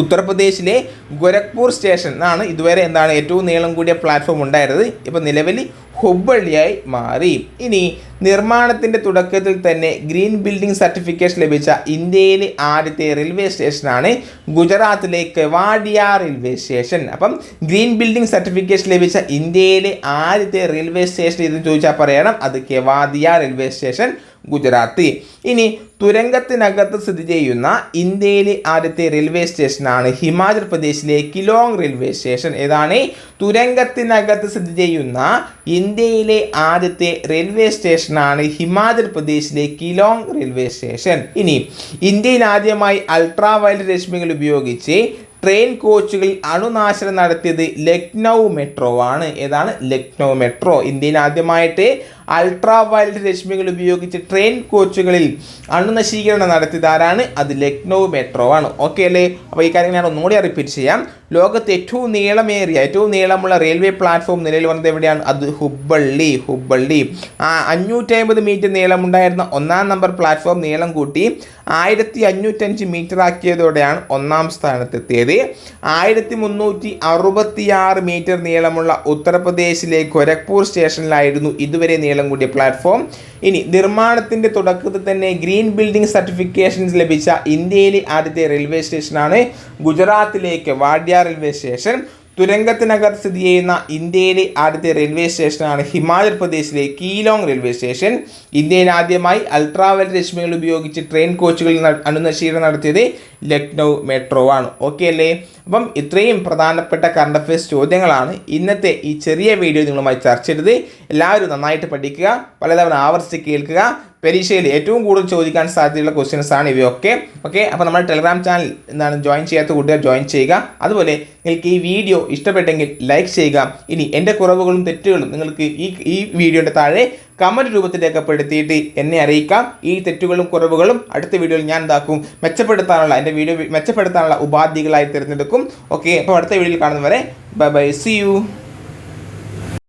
ഉത്തർപ്രദേശിലെ ഗോരഖ്പൂർ സ്റ്റേഷൻ ആണ് ഇതുവരെ എന്താണ് ഏറ്റവും നീളം കൂടിയ പ്ലാറ്റ്ഫോം ഉണ്ടായിരുന്നത്. ഇപ്പോൾ നിലവിൽ ഹുബ്ബള്ളിയായി മാറി. ഇനി നിർമ്മാണത്തിന്റെ തുടക്കത്തിൽ തന്നെ ഗ്രീൻ ബിൽഡിംഗ് സർട്ടിഫിക്കേഷൻ ലഭിച്ച ഇന്ത്യയിലെ ആദ്യത്തെ റെയിൽവേ സ്റ്റേഷനാണ് ഗുജറാത്തിലെ കെവാഡിയ റെയിൽവേ സ്റ്റേഷൻ. അപ്പം ഗ്രീൻ ബിൽഡിംഗ് സർട്ടിഫിക്കേഷൻ ലഭിച്ച ഇന്ത്യയിലെ ആദ്യത്തെ റെയിൽവേ സ്റ്റേഷൻ ഇതെന്ന് ചോദിച്ചാൽ പറയണം. അത് കെവാദിയ റെയിൽവേ സ്റ്റേഷൻ. ഗുജറാത്ത്. ഇനി തുരങ്കത്തിനകത്ത് സ്ഥിതി ചെയ്യുന്ന ഇന്ത്യയിലെ ആദ്യത്തെ റെയിൽവേ സ്റ്റേഷനാണ് ഹിമാചൽ പ്രദേശിലെ കിലോങ് റെയിൽവേ സ്റ്റേഷൻ. ഏതാണ്? തുരങ്കത്തിനകത്ത് സ്ഥിതി ചെയ്യുന്ന ഇന്ത്യയിലെ ആദ്യത്തെ റെയിൽവേ സ്റ്റേഷനാണ് ഹിമാചൽ പ്രദേശിലെ കിലോങ് റെയിൽവേ സ്റ്റേഷൻ. ഇനി ഇന്ത്യയിൽ ആദ്യമായി അൾട്രാ വയലറ്റ് രശ്മികൾ ഉപയോഗിച്ച് ട്രെയിൻ കോച്ചുകളിൽ അണുനാശനം നടത്തിയത് ലക്നൗ മെട്രോ ആണ് ഏതാണ്? ലക്നൗ മെട്രോ. ഇന്ത്യയിൽ ആദ്യമായിട്ട് അൾട്രാ വയലറ്റ് രശ്മികൾ ഉപയോഗിച്ച് ട്രെയിൻ കോച്ചുകളിൽ അണുനശീകരണം നടത്തിയത് ആരാണ് അത് ലക്നൗ മെട്രോ ആണ്. ഓക്കെ അല്ലേ? അപ്പോൾ ഈ കാര്യങ്ങൾ ഞാൻ ഒന്നുകൂടി റിപ്പീറ്റ് ചെയ്യാം. ലോകത്ത് ഏറ്റവും നീളമേറിയ ഏറ്റവും നീളമുള്ള റെയിൽവേ പ്ലാറ്റ്ഫോം നിലയിൽ വന്നത് എവിടെയാണ്? അത് ഹുബ്ബള്ളി ഹുബ്ബള്ളി ആ അഞ്ഞൂറ്റി അമ്പത് മീറ്റർ നീളമുണ്ടായിരുന്ന ഒന്നാം നമ്പർ പ്ലാറ്റ്ഫോം നീളം കൂട്ടി ആയിരത്തി അഞ്ഞൂറ്റഞ്ച് മീറ്റർ ആക്കിയതോടെയാണ് ഒന്നാം സ്ഥാനത്തെത്തിയത്. ആയിരത്തി മുന്നൂറ്റി അറുപത്തിയാറ് മീറ്റർ നീളമുള്ള ഉത്തർപ്രദേശിലെ ഗോരഖ്പൂർ സ്റ്റേഷനിലായിരുന്നു ഇതുവരെ നീളം കൂടിയ പ്ലാറ്റ്ഫോം ഇനി നിർമ്മാണത്തിന്റെ തുടക്കത്തിൽ തന്നെ ഗ്രീൻ ബിൽഡിംഗ് സർട്ടിഫിക്കേഷൻസ് ലഭിച്ച ഇന്ത്യയിലെ ആദ്യത്തെ റെയിൽവേ സ്റ്റേഷനാണ് ഗുജറാത്തിലേക്ക് വാഡ്യ റെയിൽവേ സ്റ്റേഷൻ തുരങ്കത്തിനകത്ത് സ്ഥിതി ചെയ്യുന്ന ഇന്ത്യയിലെ ആദ്യത്തെ റെയിൽവേ സ്റ്റേഷനാണ് ഹിമാചൽ പ്രദേശിലെ കീലോങ് റെയിൽവേ സ്റ്റേഷൻ ഇന്ത്യയിൽ ആദ്യമായി അൾട്രാവൽ രശ്മികൾ ഉപയോഗിച്ച് ട്രെയിൻ കോച്ചുകളിൽ ന- നടത്തിയത് ലക്നൗ മെട്രോ ആണ്. ഓക്കെ അല്ലേ? അപ്പം ഇത്രയും പ്രധാനപ്പെട്ട കറണ്ട് അഫയേഴ്സ് ചോദ്യങ്ങളാണ് ഇന്നത്തെ ഈ ചെറിയ വീഡിയോ നിങ്ങളുമായി ചർച്ച ചെയ്തത്. എല്ലാവരും നന്നായിട്ട് പഠിക്കുക പലതവണ ആവർത്തിച്ച് കേൾക്കുക പരീക്ഷയിൽ ഏറ്റവും കൂടുതൽ ചോദിക്കാൻ സാധ്യതയുള്ള ക്വസ്റ്റ്യൻസ് ആണ് ഇവയൊക്കെ. ഓക്കെ അപ്പോൾ നമ്മുടെ ടെലിഗ്രാം ചാനൽ എന്താണ് ജോയിൻ ചെയ്യാത്ത കൂട്ടുകാർ ജോയിൻ ചെയ്യുക. അതുപോലെ നിങ്ങൾക്ക് ഈ വീഡിയോ ഇഷ്ടപ്പെട്ടെങ്കിൽ ലൈക്ക് ചെയ്യുക. ഇനി എന്റെ കുറവുകളും തെറ്റുകളും നിങ്ങൾക്ക് ഈ ഈ വീഡിയോയുടെ താഴെ കമന്റ് രൂപത്തിൽ രേഖപ്പെടുത്തിയിട്ട് എന്നെ അറിയിക്കാം. ഈ തെറ്റുകളും കുറവുകളും അടുത്ത വീഡിയോയിൽ ഞാൻ എന്താക്കും മെച്ചപ്പെടുത്താനുള്ള എന്റെ വീഡിയോ മെച്ചപ്പെടുത്താനുള്ള ഉപാധികളായി തിരഞ്ഞെടുക്കും. ഓക്കെ അപ്പോൾ അടുത്ത വീഡിയോയിൽ കാണുന്നവരെ ബൈ ബൈ സി യു